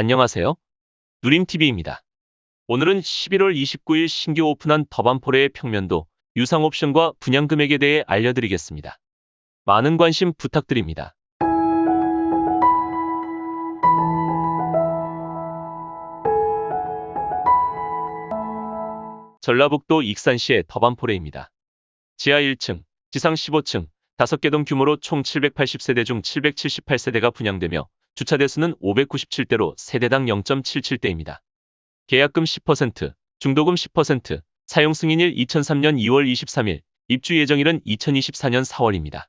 안녕하세요. 누림TV입니다. 오늘은 11월 29일 신규 오픈한 더반포레의 평면도 유상 옵션과 분양 금액에 대해 알려드리겠습니다. 많은 관심 부탁드립니다. 전라북도 익산시의 더반포레입니다. 지하 1층, 지상 15층, 5개 동 규모로 총 780세대 중 778세대가 분양되며 주차 대수는 597대로 세대당 0.77대입니다. 계약금 10%, 중도금 10%, 사용 승인일 2003년 2월 23일, 입주 예정일은 2024년 4월입니다.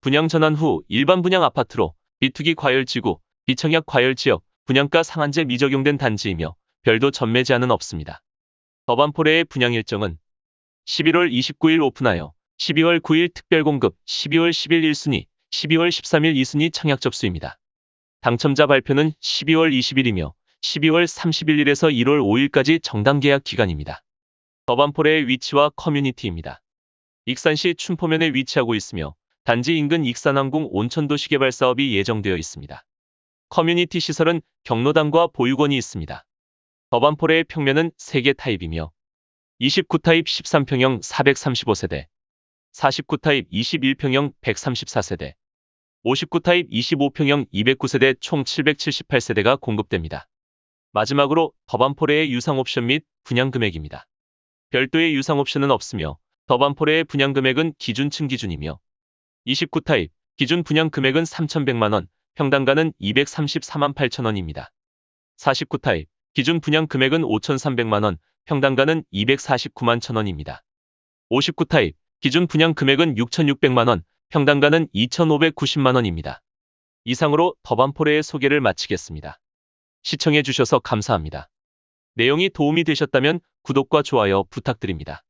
분양 전환 후 일반 분양 아파트로 비투기 과열지구, 비청약 과열지역, 분양가 상한제 미적용된 단지이며 별도 전매 제한은 없습니다. 더반포레의 분양 일정은 11월 29일 오픈하여 12월 9일 특별공급, 12월 10일 1순위, 12월 13일 2순위 청약 접수입니다. 당첨자 발표는 12월 20일이며 12월 31일에서 1월 5일까지 정당 계약 기간입니다. 더반포레의 위치와 커뮤니티입니다. 익산시 춘포면에 위치하고 있으며 단지 인근 익산항공 온천도시 개발 사업이 예정되어 있습니다. 커뮤니티 시설은 경로당과 보육원이 있습니다. 더반포레의 평면은 3개 타입이며 29타입 13평형 435세대, 49타입 21평형 134세대, 59타입 25평형 209세대 총 778세대가 공급됩니다. 마지막으로 더반포레의 유상 옵션 및 분양 금액입니다. 별도의 유상 옵션은 없으며 더반포레의 분양 금액은 기준층 기준이며 29타입 기준 분양 금액은 3,100만원, 평당가는 234만 8천원입니다. 49타입 기준 분양 금액은 5,300만원, 평당가는 249만 천원입니다. 59타입 기준 분양 금액은 6,600만원, 평당가는 2,590만원입니다. 이상으로 더반포레의 소개를 마치겠습니다. 시청해주셔서 감사합니다. 내용이 도움이 되셨다면 구독과 좋아요 부탁드립니다.